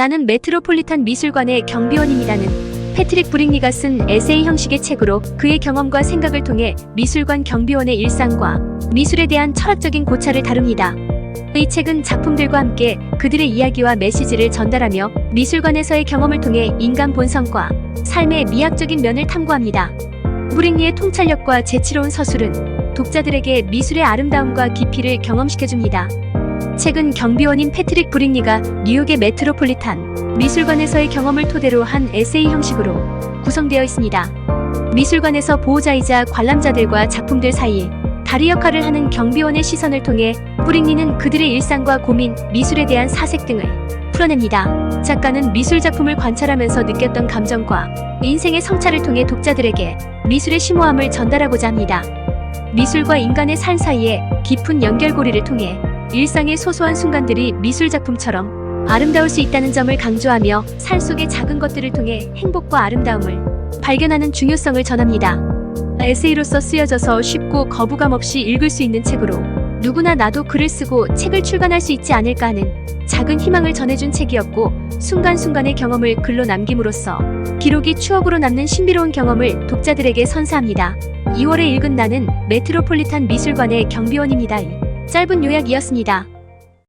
나는 메트로폴리탄 미술관의 경비원입니다는 패트릭 브릭리가 쓴 에세이 형식의 책으로 그의 경험과 생각을 통해 미술관 경비원의 일상과 미술에 대한 철학적인 고찰을 다룹니다. 이 책은 작품들과 함께 그들의 이야기와 메시지를 전달하며 미술관에서의 경험을 통해 인간 본성과 삶의 미학적인 면을 탐구합니다. 브릭리의 통찰력과 재치로운 서술은 독자들에게 미술의 아름다움과 깊이를 경험시켜줍니다. 책은 경비원인 패트릭 브릭리가 뉴욕의 메트로폴리탄 미술관에서의 경험을 토대로 한 에세이 형식으로 구성되어 있습니다. 미술관에서 보호자이자 관람자들과 작품들 사이에 다리 역할을 하는 경비원의 시선을 통해 브릭리는 그들의 일상과 고민, 미술에 대한 사색 등을 풀어냅니다. 작가는 미술 작품을 관찰하면서 느꼈던 감정과 인생의 성찰을 통해 독자들에게 미술의 심오함을 전달하고자 합니다. 미술과 인간의 삶 사이에 깊은 연결고리를 통해 일상의 소소한 순간들이 미술 작품처럼 아름다울 수 있다는 점을 강조하며 삶 속의 작은 것들을 통해 행복과 아름다움을 발견하는 중요성을 전합니다. 에세이로서 쓰여져서 쉽고 거부감 없이 읽을 수 있는 책으로 누구나 나도 글을 쓰고 책을 출간할 수 있지 않을까 하는 작은 희망을 전해준 책이었고 순간순간의 경험을 글로 남김으로써 기록이 추억으로 남는 신비로운 경험을 독자들에게 선사합니다. 2월에 읽은 나는 메트로폴리탄 미술관의 경비원입니다. 짧은 요약이었습니다.